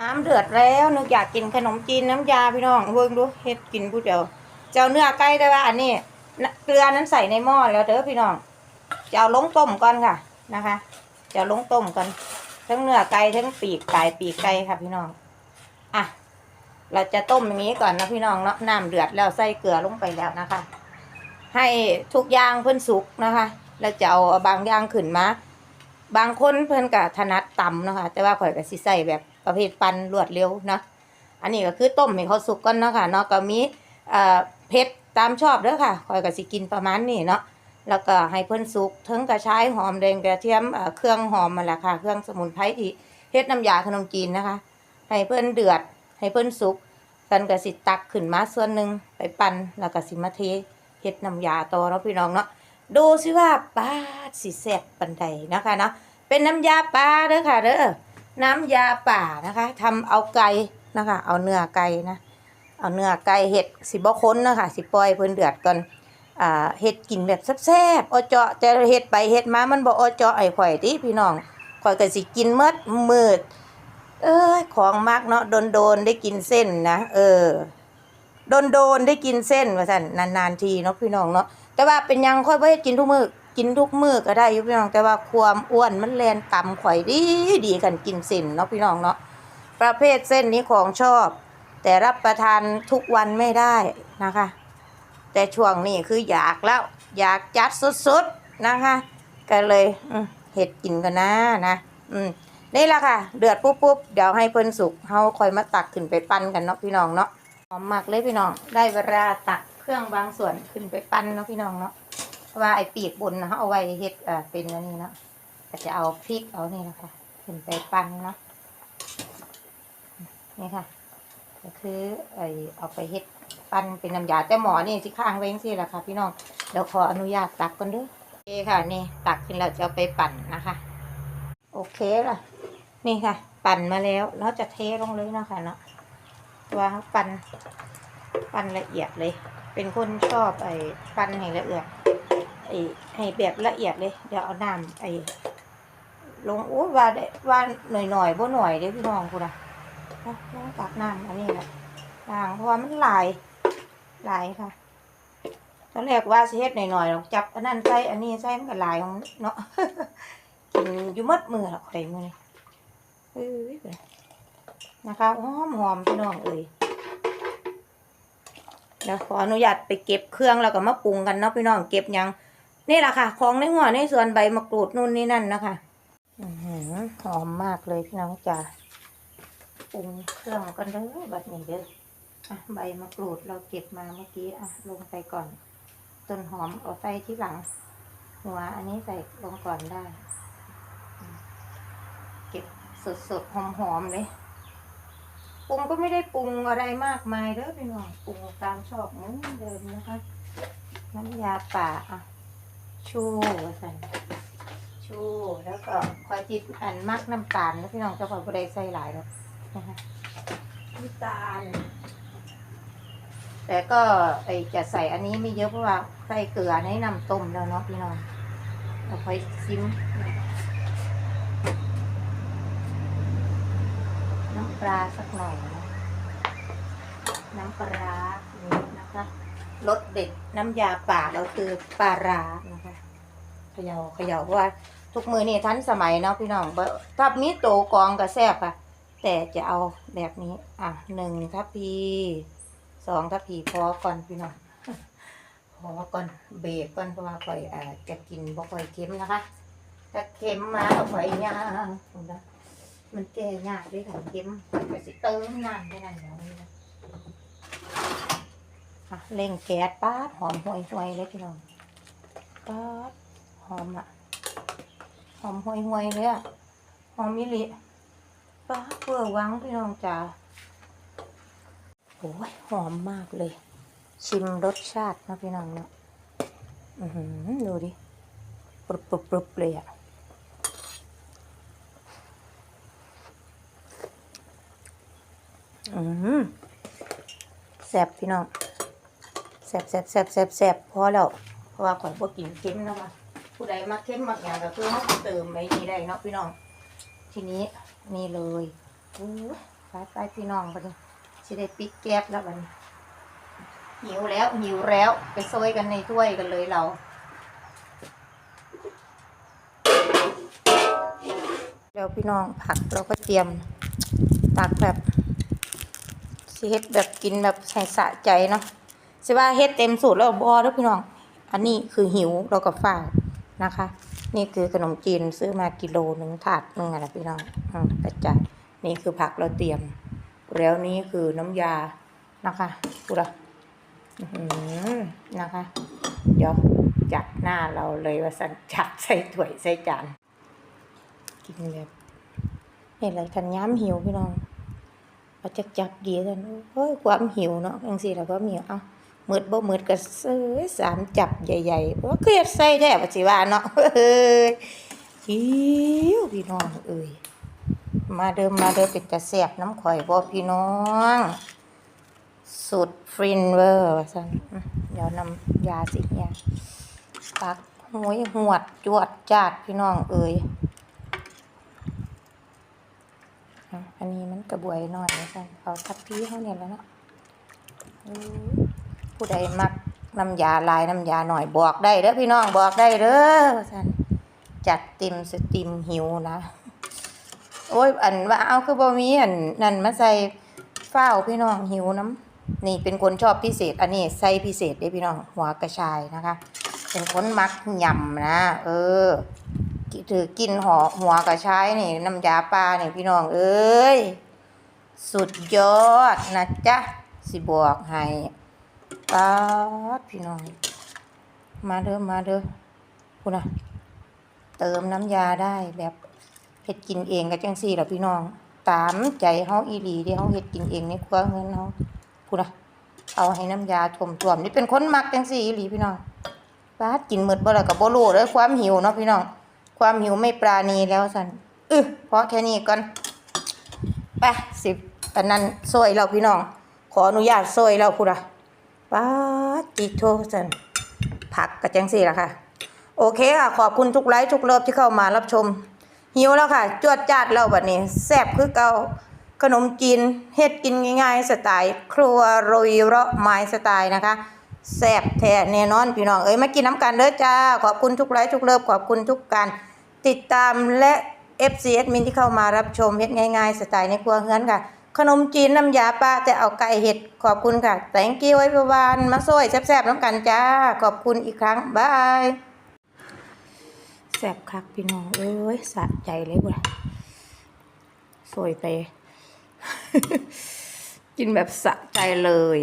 น้ำเดือดแล้วนึกอยากกินขนมจีนน้ำยาพี่น้องเบิ่งดูเฮ็ดกินผู้เดียวเจ้าเนื้อไก่ได้ว่าอันนี้เกลือนั้นใส่ในหม้อแล้วเด้อพี่น้องจะเอาลงต้มก่อนค่ะนะคะจะเอาลงต้มก่อนทั้งเนื้อไก่ทั้งปีกไก่ปีกไก่ค่ะพี่น้องอะเราจะต้มอย่างนี้ก่อนนะพี่น้องเนาะน้ำเดือดแล้วใส่เกลือลงไปแล้วนะคะ ให้ทุกอย่างเพิ่นสุกนะคะแล้วจะเอาบางอย่างขึ้นมา บางคนเพิ่นก็ถนัดตำนะคะแต่ว่าข่อยก็สิใส่แบบ ประเภทปั่นรวดเร็วเนาะอันนี้ก็คือต้มให้เขาสุกก่อนเนาะค่ะเนาะก็มีเอ่อเผ็ดตามชอบเด้อค่ะข่อยก็สิกินประมาณนี้เนาะแล้วก็ให้เพิ่นสุกทั้งกระชายหอมแดงกระเทียมเอ่อเครื่องหอมมาละค่ะ เครื่องสมุนไพรที่เฮ็ดน้ำยาขนมจีนนะคะ ให้เพิ่นเดือด ให้เพิ่นสุกกันก็สิตักขึ้นมาส่วนหนึ่งไปปั่นแล้วก็สิมาเทเฮ็ดน้ำยาต่อเนาะพี่น้องเนาะดูสิว่าปลาสิแซ่บปานใดนะคะเนาะเป็นน้ำยาปลาเด้อค่ะเด้อ น้ำยาป่านะคะทำเอาไก่นะคะ เอาเนื้อไก่นะ เอาเนื้อไก่เห็ดสิบ่ค้นนะคะสิปล่อยเพิ่นเดือดก่อนอ่าเห็ดกินแบบแซ่บๆอเจาะแต่เห็ดไปเห็ดมามันบ่อเจาะไอ้ข่อยติพี่น้องข่อยก็สิกินเมดมืดเอ้ยของมากเนาะโดนๆได้กินเส้นนะเออโดนๆได้กินเส้นว่าซั่นนานๆทีเนาะพี่น้องเนาะแต่ว่าเป็นยังค่อยบ่เฮ็ดกินทุกมื้อ กินทุกมื้อก็ได้อยู่พี่น้องแต่ว่าความอ้วนมันแลนต่ำข่อยดีดีกันกินเส้นเนาะพี่น้องเนาะประเภทเส้นนี้ของชอบ แต่รับประทานทุกวันไม่ได้นะคะ แต่ช่วงนี้คืออยากแล้ว อยากจัดสุดๆนะคะ ก็เลยเห็ดกินกันนะนะอืมนี่แหละค่ะ เดือดปุ๊บปุ๊บเดี๋ยวให้เพิ่นสุกเฮาคอยมาตักขึ้นไปปั้นกันเนาะพี่น้องเนาะหอมมากเลยพี่น้อง ได้เวลาตักเครื่องบางส่วนขึ้นไปปั้นเนาะพี่น้องเนาะ เพราะว่าไอ้ปีกบนนะเอาไว้เฮ็ดอ่าเป็นอันนี้เนาะก็จะเอาพริกเอานี่นะคะขึ้นไปปั้นเนาะนี่ค่ะ ก็คือไอเอาไปเฮ็ดปั้นเป็นน้ำยาแต่หมอนี่สิข้างไว้จังซี่ะค่ะพี่น้องเดี๋ยวขออนุญาตตักก่อนด้อโอเคค่ะนี่ตักขึ้นแล้วจะเอาไปปั่นนะคะ โอเคล่ะ นี่ค่ะ ปั่นมาแล้วแล้วจะเทลงเลยเนาะคะเนาะว่าปั่นปั่นละเอียดเลย เป็นคนชอบไอ้ปั่นให้ละเอียด ไอ้ให้แบบละเอียดเลย เดี๋ยวเอาน้ำไอ้ลงโอ้ว่าได้ว่าหน่อยหน่อยบ่หน่อยเด้พี่น้องกูนะเอาน้ำตักน้ำอันนี้แหละล้างเพราะว่ามันหลายหลายค่ะตอนแรกว่าสิเฮ็ดหน่อยๆหรอกจับอันนั้นใส่อันนี้ใส่มันก็หลายของเนาะกินอยู่หมดมือหรอกข่มือเอ้ยเบิ่งนะคะหอมหอมพี่น้องเอ้ยเดี๋ยวขออนุญาตไปเก็บเครื่องแล้วก็มาปรุงกันเนาะพี่น้องเก็บยัง นี่แหละค่ะ ของในหัวในส่วนใบมะกรูดนู่นนี่นั่นนะคะหอมมากเลยพี่น้องจ๋าปรุงเครื่องกันเด้อบัดนี้เด้ออะใบมะกรูดเราเก็บมาเมื่อกี้อะลงไปก่อน ต้นหอมเอาใส่ที่หลัง หัวอันนี้ใส่ลงก่อนได้ เก็บสดๆหอมๆเลยปรุงก็ไม่ได้ปรุงอะไรมากมายเด้อพี่น้องปรุงตามชอบเหมือนเดิมนะคะ น้ำยาป่าอะ ชูใส่ชูแล้วก็คอยจิตอันมักน้ำตาลแล้วพี่น้องจะคอยบ่ได้ใส่หลายหรอกนะคะน้ำตาล แต่ก็ไอจะใส่อันนี้ไม่เยอะเพราะว่าใส่เกลือในน้ำต้มแล้วเนาะพี่น้องเราค่อยซิมน้ำปลาสักหน่อยนะน้ำปลาร้านี่นะคะรสเด็ดน้ำยาป่าเราคือปลาร้านะคะเข ย่าเขย่าเพราะว่า ทุกมือนี่ทันสมัยเนาะพี่น้องถ้ามีโตกองก็แซ่บค่ะ แต่จะเอาแบบนี้ อะหนึ่งทัพพีสองทัพพีพอก่อนพี่น้องพอก่อนเบรกก่อนเพราะว่าค่อยอ่าจะกินบ่ค่อยเค็มนะคะถ้าเค็มมาเอาไว้ยากผมนะมันแก้ยากด้วยค่ะเค็มก็สิเติมน้ำไปนั่นแล้วนี่นะเร่งแก๊สป๊าหอมห่วยห่วยๆเลยพี่น้องป๊า อมอะหอมห่วยห่วยเลยอะหอมมิลิป้าเพื่อวังพี่น้องจ๋าโอ้ยหอมมากเลย ชิมรสชาตินะพี่น้องเนาะอือดูดิปรุบปรุบปรุบเลยอะอืมแซ่บพี่น้องแซ่บแซ่บแซ่บแซ่บแซ่บพอแล้วเพราะว่าข่อยบ่กินเค็มนะคะ ผู้ใดมาเค็มมากอย่างก็คือเขาเติมไปนี่ได้เนาะพี่น้อง ทีนี้นี่เลยอู้ไปไปพี่น้องบัดนี้สิได้ปิดแก๊สแล้วบัดนหิวแล้วหิวแล้วไปซอยกันในถ้วยกันเลยเราแล้วพี่น้องผักเราก็เตรียมตักแบบสิเฮ็ดแบบกินแบบใส่สะใจเนาะสิว่าเฮ็ดเต็มสูตรแล้วบอแล้วพี่น้อง อันนี้คือหิวเรากับฝ้าว นะคะ นี่คือขนมจีนซื้อมากิโลหนึ่งถาดหนึ่งอะนะพี่น้องกระจายนี่คือผักเราเตรียม แล้วนี่คือน้ำยานะคะดูละอื้อหือนะคะ เดี๋ยวจัดหน้าเราเลยว่าสั่นจัดใส่ถ้วยใส่จานกินแบบนี่แหละกันย้ำหิวพี่น้องเราจะจับดีกันโอ้ยความหิวเนาะจังซี่เราก็หิวเอ้า มืดบ่มืดก็เอ้ยสามจับใหญ่ๆว่าเครียดใส่แท้ว่สิว่าเนาะเอ้ยหิวพี่น้องเอ้ยมาเดิมมาเดิมเป็นตะแซ่บน้ำข่อยบ่พี่น้องสุดฟรินเวอร์ว่าซั่นเดี๋ยวนำยาสิเนี่ยปักหวยหวดจวดจาดพี่น้องเอ้ยอันนี้มันกระบวยหน่อยนะจ๊ะเอาทับพี่เขาเนี่ยแล้วเนาะ ผู้ใดมักน้ำยาลายน้ำยาหน่อยบอกได้เด้อพี่น้องบอกได้เด้อท่านจัดต็มสตรีมหิวนะ โอ้ยอันว่าเอาคือบ่มีอันนั่นมาใส่ฟ้าพี่น้องหิวน้ำนี่เป็นคนชอบพิเศษ อันนี้ใส่พิเศษเด้อพี่น้องหัวกระชายนะคะ เป็นคนมักยำนะ เออถือกินหอหัวกระชายนี่น้ำยาปลานี่พี่น้องเอ้ยสุดยอดนะจ๊ะสิบอกให้ ปาดพี่น้อง มาเด้อมาเด้อคุณนะเติมน้ำยาได้แบบเฮ็ดกินเองก็จังซี่ล่ะพี่น้อง ตามใจเฮาอีหลีที่เฮาเฮ็ดกินเองในครัวเงินเฮาคุณนะเอาให้น้ำยาท่วมๆนี่เป็นคนมักจังซี่อีหลีพี่น้องป๊าดกินหมดบ่ล้วก็บ่รู้เด้อความหิวเนาะพี่น้องความหิวไม่ปราณีแล้วสันเอึเพราะแค่นี้ก่อนไปสิบอันนั้นซอยเราพี่น้อง ขออนุญาตซอยเราพูดอะ ป้าจิโทสันผักกระจังสี่ละค่ะ โอเคค่ะ ขอบคุณทุกไลค์ทุกเลิฟที่เข้ามารับชม หิวแล้วค่ะ จวดจาดเราแบบนี้แซ่บคือเกาขนมจีนเฮ็ดกินง่ายๆสไตล์ครัวโรยเราะไม้สไตล์นะคะแซ่บแท้แน่นอนพี่น้องเอ้ยมากินน้ำกันเด้อจ้า ขอบคุณทุกไลค์ทุกเลิฟขอบคุณทุกการติดตามและ FCS มินที่เข้ามารับชมเฮ็ดง่ายๆสไตล์ในครัวเฮือนค่ะ ขนมจีนน้ำยาปลาแต่เอาไก่เห็ดขอบคุณค่ะ แตงกี้ไว้ประวานมาซอยแซ่บๆน้ำกันจ้า ขอบคุณอีกครั้ง บายแซ่บคักพี่น้อง เอ้ยสะใจเลยบ่ะสวยไป กินแบบสะใจเลย